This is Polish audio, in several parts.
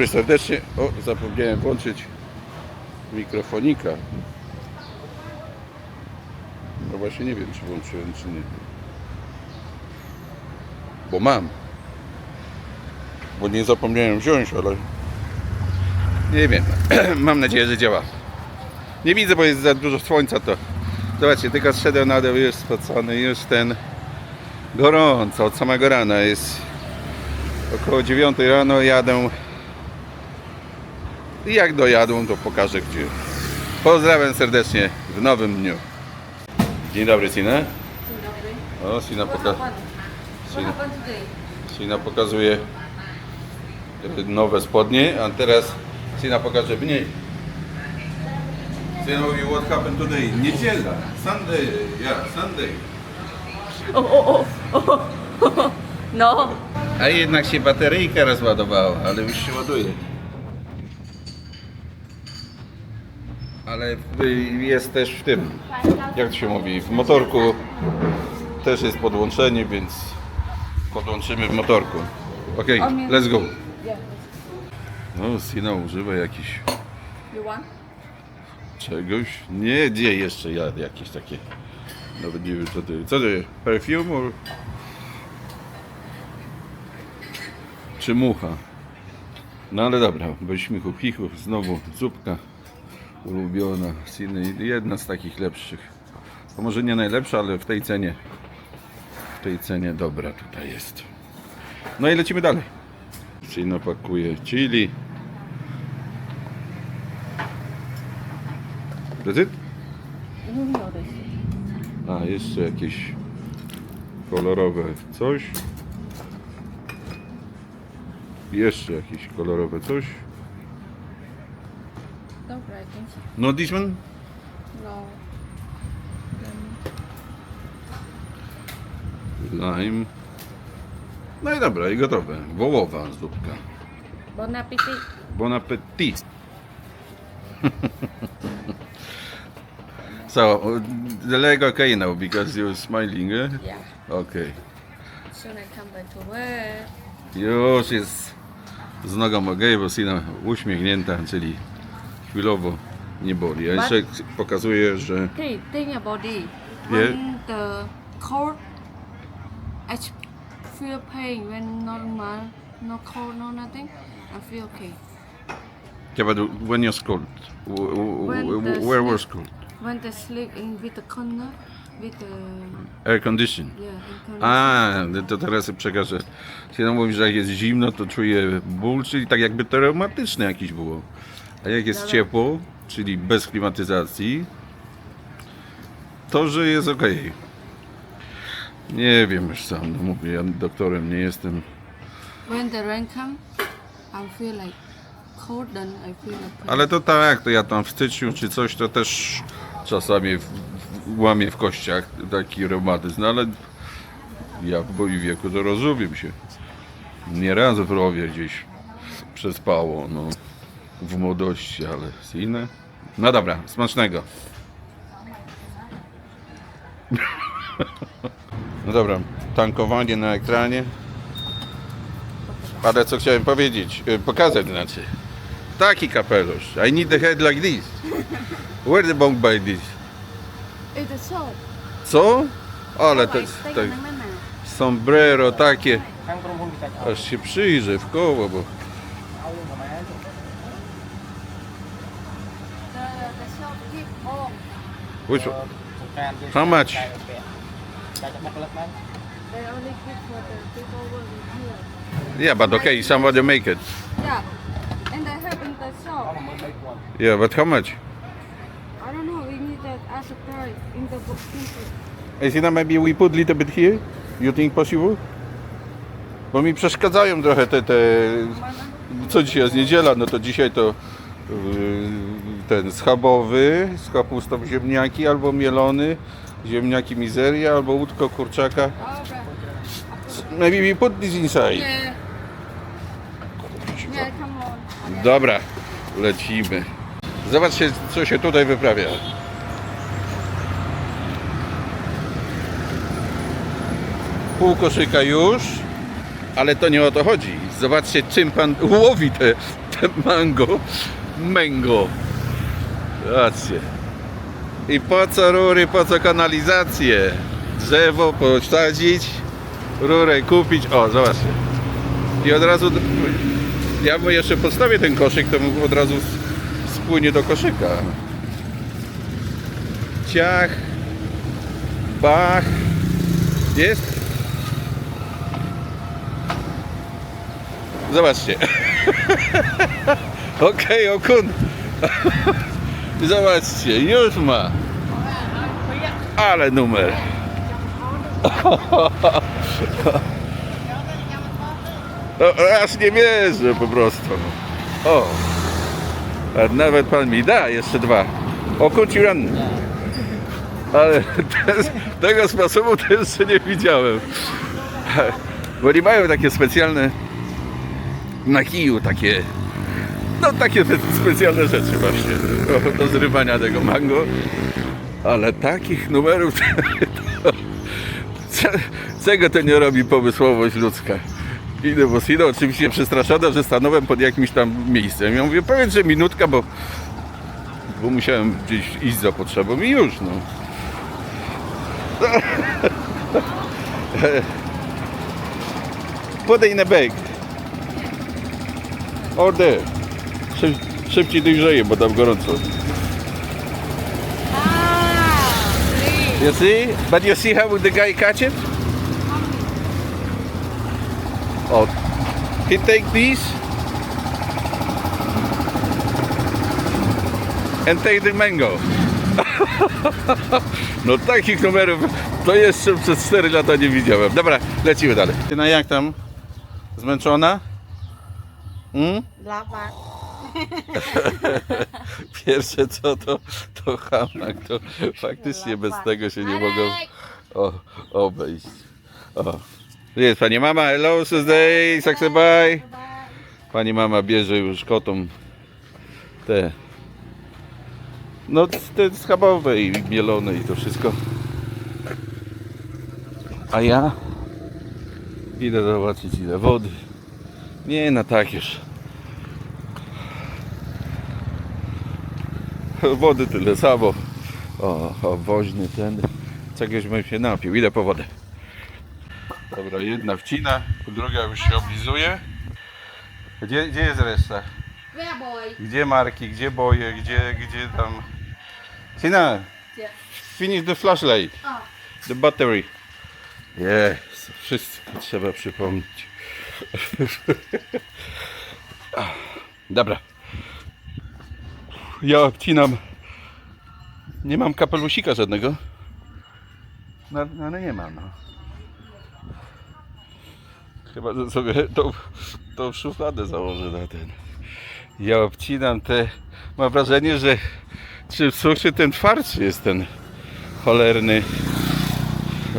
dobry serdecznie. O, zapomniałem włączyć mikrofonika. No właśnie nie wiem, czy włączyłem, czy nie. Bo mam. Bo nie zapomniałem wziąć, ale nie wiem. mam nadzieję, że działa. Nie widzę, bo jest za dużo słońca, to zobaczcie, tylko zszedłem na dół, już spocony, już ten gorąco, od samego rana jest około 9 rano jadę i jak dojadą to pokażę gdzie. Pozdrawiam serdecznie w nowym dniu. Dzień dobry Sina. Dzień dobry. O, Sina, poka Sina? Sina pokazuje nowe spodnie, a teraz Sina pokaże mniej. Sina mówi what happened today? Niedziela, Sunday, yeah, Sunday. Oh, oh, oh, oh. No. A jednak się bateryjka rozładowała, ale już się ładuje. Ale jest też w tym, jak to się mówi, w motorku też jest podłączenie, więc podłączymy w motorku. Ok, let's go. No, Sina używa jakiś czegoś. Nie, gdzie jeszcze ja jakieś takie. Nawet nie wiem co to jest. Co to jest? Perfume or... Czy mucha? No ale dobra, bez śmichu chichów, znowu zupka ulubiona, jedna z takich lepszych. To może nie najlepsza, ale w tej cenie, w tej cenie dobra tutaj jest. No i lecimy dalej. Sina pakuje chili. That's. A, jeszcze jakieś kolorowe coś. Jeszcze jakieś kolorowe coś. Dobra, I think so. No this one? No. Lime. No i dobra, i gotowe. Wołowa zupka. Bon appetit. Bon appetit. so, the leg okay now because you're smiling, eh? Yeah. Okay. Soon I come back to work. Już jest z nogą ok, bo Sina uśmiechnięta, czyli chwilowo nie boli. A jeszcze pokazuje, że Hey, think about it. When the cold, I feel pain when normal, no cold, no nothing. I feel okay. yeah, but when you're cold, w- w- When w- the where sleep- was cold? When they sleep in with the corner, with the Air condition. yeah, in corner. A, no to teraz przekażę. Sina mówi, że jak jest zimno, to czuje ból, czyli tak jakby to reumatyczne jakieś było. A jak jest Dobra. ciepło, czyli bez klimatyzacji, to że jest ok. Nie wiem już sam, no mówię, ja doktorem nie jestem. When the rain come, I feel like cold, then I feel pain. Ale to tak, to ja tam w styczniu czy coś, to też czasami w, w, łamie w kościach taki reumatyzm, no ale ja w moim wieku to rozumiem się. Nieraz w rowie gdzieś przespało, no, w młodości, ale z inne. No dobra, smacznego. No dobra, tankowanie na ekranie. Ale co chciałem powiedzieć, y, pokazać znaczy. Taki kapelusz. I need the head like this. Where the bong buy this? It's a soap. Co? Ale to jest tak, a sombrero takie. Aż się przyjrzę w koło, bo The, the soap keep warm. Which one? How much? They only keep for the people here. Yeah, but okay, somebody make it. Yeah. And they have in the shop. Yeah, but how much? I don't know, we need to ask a price in the book. Is it maybe we put little bit here? You think possible? Bo mi przeszkadzają trochę te, te... Co dzisiaj jest niedziela, no to dzisiaj to yy, ten schabowy z kapustą ziemniaki albo mielony, ziemniaki mizeria albo łódko kurczaka. Maybe we put this inside. Yeah, come on. Dobra, lecimy. Zobaczcie, co się tutaj wyprawia. Pół koszyka już, ale to nie o to chodzi. Zobaczcie, czym pan łowi te, mango, mango. Zobaczcie. I po co rury, po co kanalizację? Drzewo posadzić, rurę kupić. O, zobaczcie. I od razu, ja mu jeszcze postawię ten koszyk, to mu od razu spłynie do koszyka. Ciach, bach. Jest? Zobaczcie. Okej, okun. Zobaczcie, już ma. Ale numer. O, aż nie wierzę po prostu. O. A nawet pan mi da jeszcze dwa. Okuć ran. Ale ten, tego sposobu to jeszcze nie widziałem. Bo nie mają takie specjalne na kiju takie no takie spe- specjalne rzeczy właśnie do, do zrywania tego mango. Ale takich numerów to, czego to nie robi pomysłowość ludzka. Idę, bo idę oczywiście przestraszona, że stanąłem pod jakimś tam miejscem. Ja mówię, powiedz, że minutka, bo, bo musiałem gdzieś iść za potrzebą i już, no. Put it in a bag. Or there. Szyb, szybciej dojrzeje, bo tam gorąco. Ah. You see? But you see how the guy catch it? Oh, he take these and take the mango. No takich numerów to jeszcze przez 4 lata nie widziałem. Dobra, lecimy dalej. No jak tam? Zmęczona? Mm? Lava. Pierwsze co to, to hamak, to faktycznie bez tego się nie mogą o, obejść. O. Jest pani mama, hello Tuesday, saksy bye. Pani mama bierze już kotom te no te schabowe i mielone i to wszystko. A ja idę zobaczyć ile wody. Nie na tak już. Wody tyle samo. O, o woźny ten. Czegoś bym się napił. Idę po wodę. Dobra, jedna wcina, druga już się oblizuje. Gdzie, gdzie jest reszta? Gdzie marki, gdzie boje, gdzie, gdzie tam... Yeah. finish the flashlight. The battery. Yes, wszystko trzeba przypomnieć. Dobra. Ja obcinam. Nie mam kapelusika żadnego. No, no ale nie mam. No. Chyba, sobie tą, tą szufladę założę na ten. Ja obcinam te. Mam wrażenie, że czy suszy ten twardszy jest ten cholerny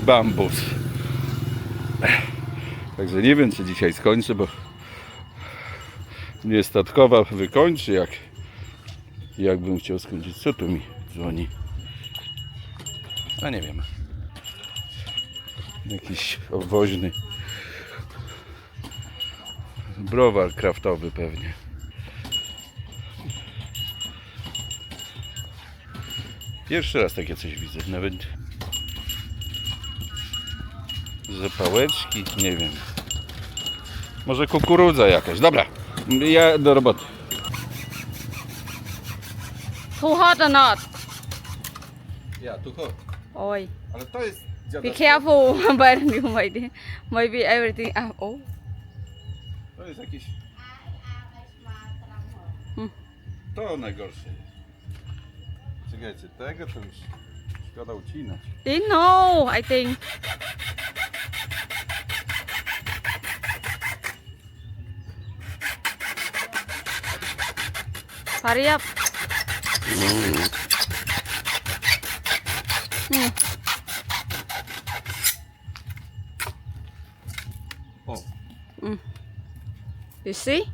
bambus. Także nie wiem, czy dzisiaj skończę, bo mnie statkowa wykończy, jak jakbym chciał skończyć. Co tu mi dzwoni? A nie wiem. Jakiś obwoźny browar kraftowy pewnie. Pierwszy raz takie coś widzę, nawet zapałeczki, nie wiem. Może kukurydza jakaś. Dobra, ja do roboty. Too hot or not? Yeah, too hot. Oi. Ale to jest Be careful, but you might, maybe everything. Ah, oh. To jest. Hmm. To najgorsze jest. Czekajcie, tego to już szkoda ucinać. Didn't know, I think. Hurry up. O, You see?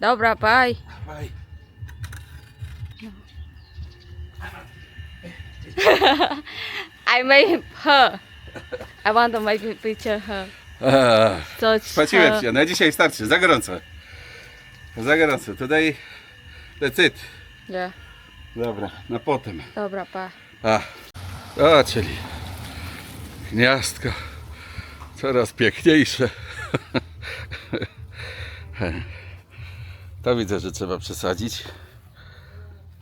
Dobra, bye. bye. I made her. I want to make a picture her. It's Spłaciłem her. się, na dzisiaj starczy, za gorąco. Zaraz, today that's it. Yeah. Dobra, na potem. Dobra, pa. A, a czyli gniazdko coraz piękniejsze. To widzę, że trzeba przesadzić.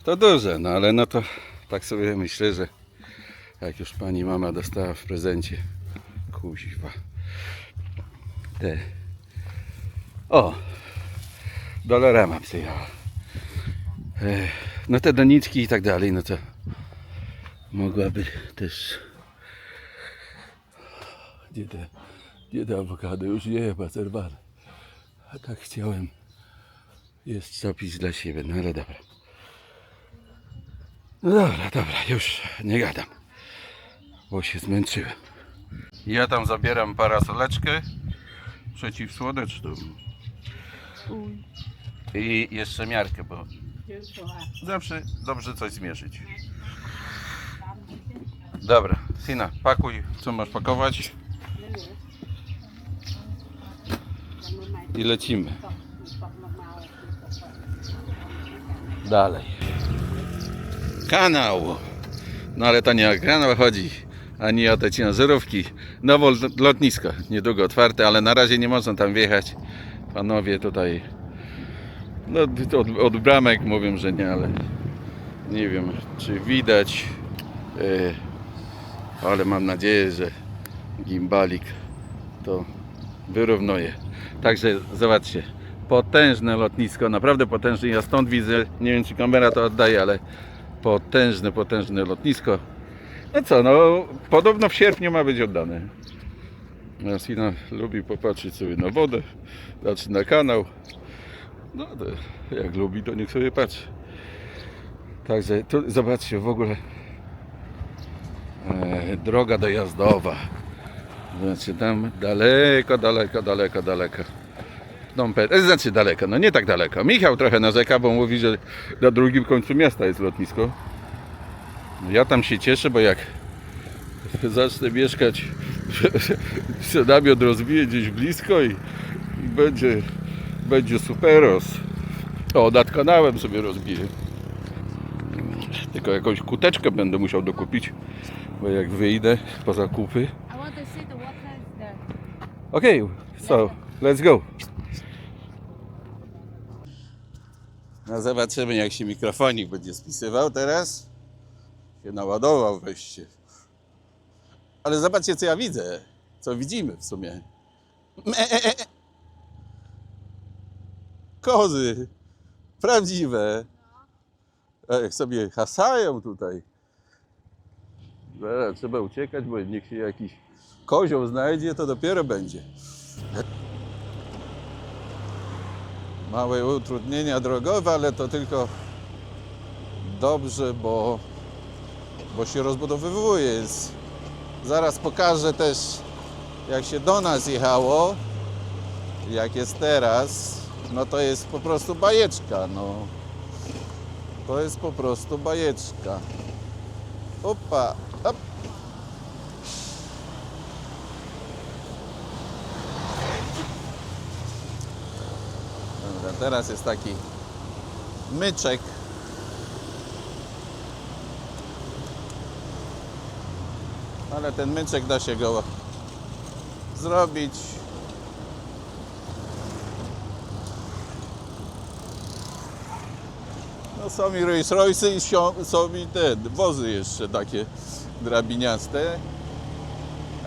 To duże, no ale no to tak sobie myślę, że jak już pani mama dostała w prezencie kuźwa te o dolarama przyjechała no te doniczki i tak dalej, no to mogłaby też gdzie te, gdzie te awokado? Już nie chyba zerwane a tak chciałem jest co pić dla siebie, no ale dobra. No dobra, dobra, już nie gadam bo się zmęczyłem. Ja tam zabieram parasoleczkę przeciwsłoneczną i jeszcze miarkę, bo zawsze dobrze coś zmierzyć. Dobra, Sina, pakuj, co masz pakować. I lecimy. Dalej. Kanał. No ale to nie o kanał chodzi, ani o te ciężarówki. Nowo lotnisko, niedługo otwarte, ale na razie nie można tam wjechać. Panowie tutaj, no od, od bramek mówią, że nie, ale nie wiem, czy widać. E, ale mam nadzieję, że gimbalik to wyrównuje. Także zobaczcie, potężne lotnisko, naprawdę potężne. Ja stąd widzę, nie wiem czy kamera to oddaje, ale potężne, potężne lotnisko. No co, no podobno w sierpniu ma być oddane. Jasina lubi popatrzeć sobie na wodę, znaczy na kanał. No to jak lubi, to niech sobie patrzy. Także tu zobaczcie w ogóle e, droga dojazdowa. Znaczy tam daleko, daleko, daleko, daleko. E, znaczy daleko, no nie tak daleko. Michał trochę narzeka, bo mówi, że na drugim końcu miasta jest lotnisko. No Ja tam się cieszę, bo jak zacznę mieszkać, się namiot rozbije gdzieś blisko i, i będzie, będzie superos. O, nad kanałem sobie rozbiję. Tylko jakąś kuteczkę będę musiał dokupić, bo jak wyjdę po zakupy. There. Okay, so let's go. No zobaczymy jak się mikrofonik będzie spisywał teraz. Się naładował wreszcie. Ale zobaczcie co ja widzę. Co widzimy w sumie. Me. Kozy. Prawdziwe. A Jak sobie hasają tutaj. Zaraz, trzeba uciekać, bo niech się jakiś kozioł znajdzie, to dopiero będzie. Małe utrudnienia drogowe, ale to tylko dobrze, bo, bo się rozbudowywuje. Zaraz pokażę też, jak się do nas jechało, jak jest teraz. No to jest po prostu bajeczka. No. To jest po prostu bajeczka. Opa, op. Dobra, teraz jest taki myczek. Ale ten myczek da się go zrobić. No są i Rolls Royce i są, i te wozy jeszcze takie drabiniaste.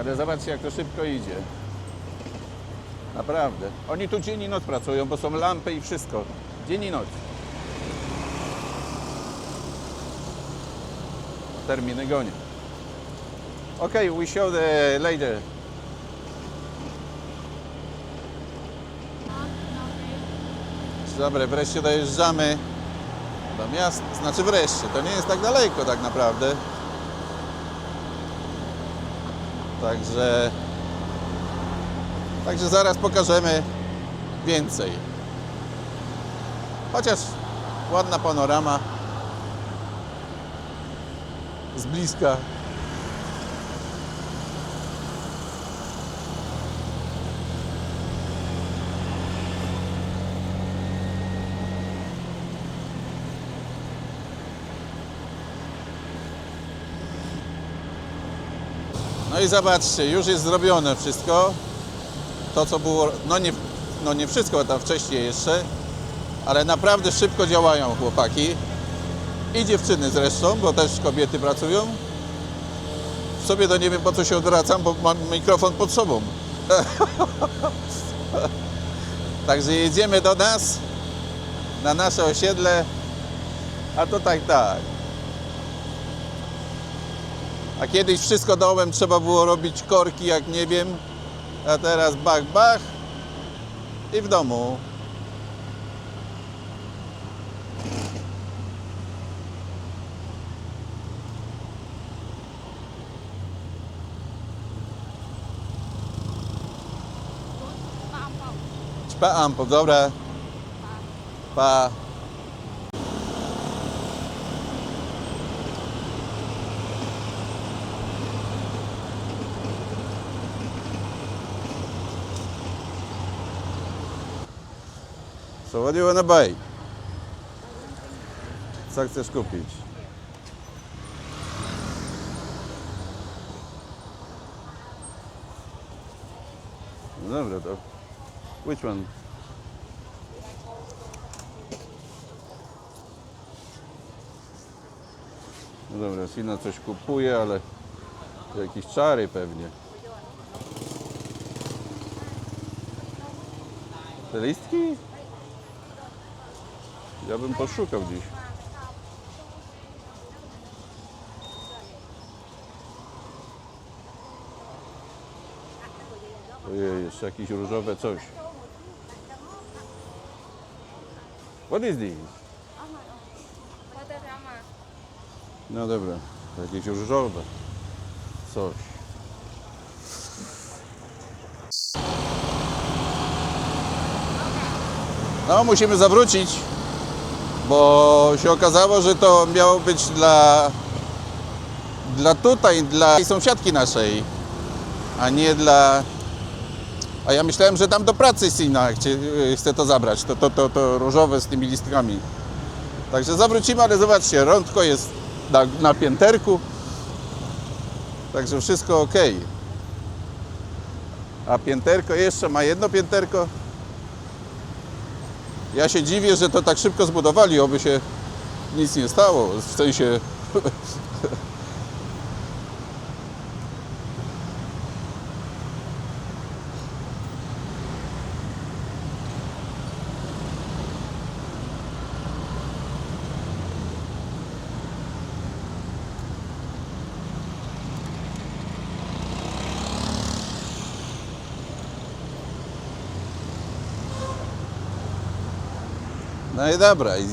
Ale zobaczcie jak to szybko idzie. Naprawdę. Oni tu dzień i noc pracują, bo są lampy i wszystko. Dzień i noc. Terminy gonią. Okay, we show the later. Dobra, wreszcie dojeżdżamy do miasta. Znaczy wreszcie, to nie jest tak daleko tak naprawdę. Także Także zaraz pokażemy więcej. Chociaż ładna panorama z bliska. No i zobaczcie, już jest zrobione wszystko. To co było, no nie, no nie wszystko tam wcześniej jeszcze, ale naprawdę szybko działają chłopaki. I dziewczyny zresztą, bo też kobiety pracują. W sobie to nie wiem po co się odwracam, bo mam mikrofon pod sobą. Także jedziemy do nas, na nasze osiedle, a to tak, tak. A kiedyś wszystko dołem trzeba było robić korki, jak nie wiem, a teraz bach, bach i w domu. Ćpałam, po dobra. Pa. What do you wanna buy? Co chcesz kupić? No Dobra, to which one? No dobra, Sina coś kupuje, ale jakieś czary pewnie. Te listki? Ja bym poszukał dziś. Ojej, jeszcze jakieś różowe coś. What is this? No dobra, jakieś różowe. Coś. No, musimy zawrócić, bo się okazało, że to miało być dla, dla tutaj, dla sąsiadki naszej, a nie dla... A ja myślałem, że tam do pracy Sina chcie, chce to zabrać, to, to, to, to różowe z tymi listkami. Także zawrócimy, ale zobaczcie, rądko jest na, na pięterku. Także wszystko ok. A pięterko jeszcze ma jedno pięterko. Ja się dziwię, że to tak szybko zbudowali, oby się nic nie stało. W sensie. No i dobra. I...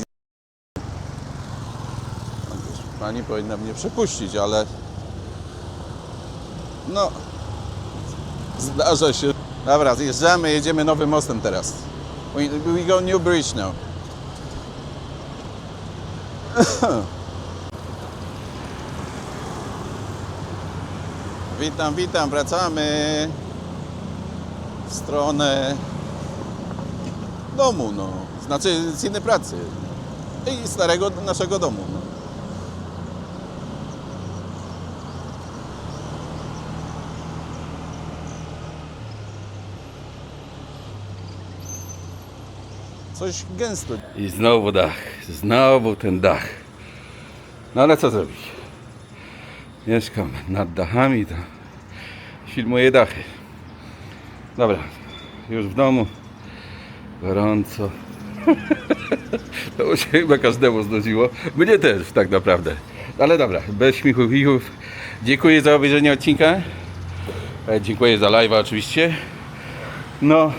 Pani powinna mnie przepuścić, ale. No. Zdarza się. Dobra, zjeżdżamy, jedziemy nowym mostem teraz. We, we go New Bridge now. witam, witam, wracamy w stronę domu, no. Znaczy z innej pracy. I starego naszego domu. No. Coś gęsto. I znowu dach. Znowu ten dach. No ale co zrobić? Mieszkam nad dachami, to filmuję dachy. Dobra, już w domu. Gorąco. To się chyba każdemu znudziło. Mnie też tak naprawdę. Ale dobra, bez śmichów chichów. Dziękuję za obejrzenie odcinka. E, Dziękuję za live'a oczywiście. No,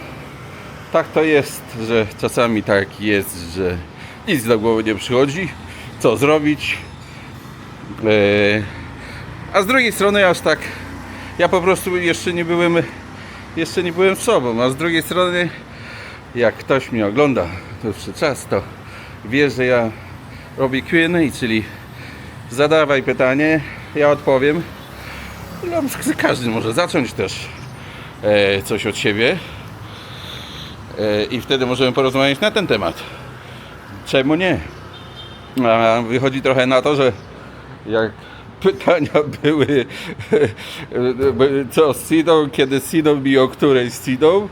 tak to jest, że czasami tak jest, że nic do głowy nie przychodzi. Co zrobić? E, A z drugiej strony aż tak ja po prostu jeszcze nie byłem jeszcze nie byłem sobą, a z drugiej strony jak ktoś mnie ogląda dłuższy czas, to wie, że ja robię Q&A, czyli zadawaj pytanie, ja odpowiem. No, każdy może zacząć też e, coś od siebie e, i wtedy możemy porozmawiać na ten temat. Czemu nie? A wychodzi trochę na to, że jak pytania były co z Sidą, kiedy z Sidą i o której z Sidą,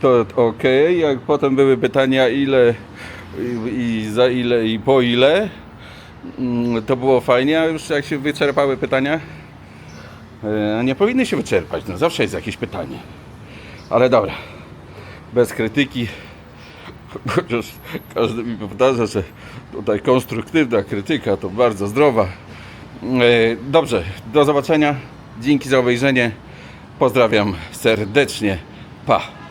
to ok. Jak potem były pytania ile i, za ile i po ile, mm, to było fajnie, a już jak się wyczerpały pytania, e, nie powinny się wyczerpać, no zawsze jest jakieś pytanie. Ale dobra, bez krytyki, chociaż każdy mi powtarza, że tutaj konstruktywna krytyka to bardzo zdrowa. E, Dobrze, do zobaczenia. Dzięki za obejrzenie. Pozdrawiam serdecznie. Pa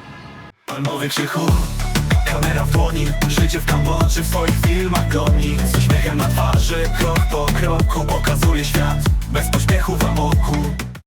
palmowy krzychu. Kamera w dłoni, życie w Kambodży w swoich filmach goni Z uśmiechem na twarzy, krok po kroku pokazuje świat. Bez pośpiechu w amoku.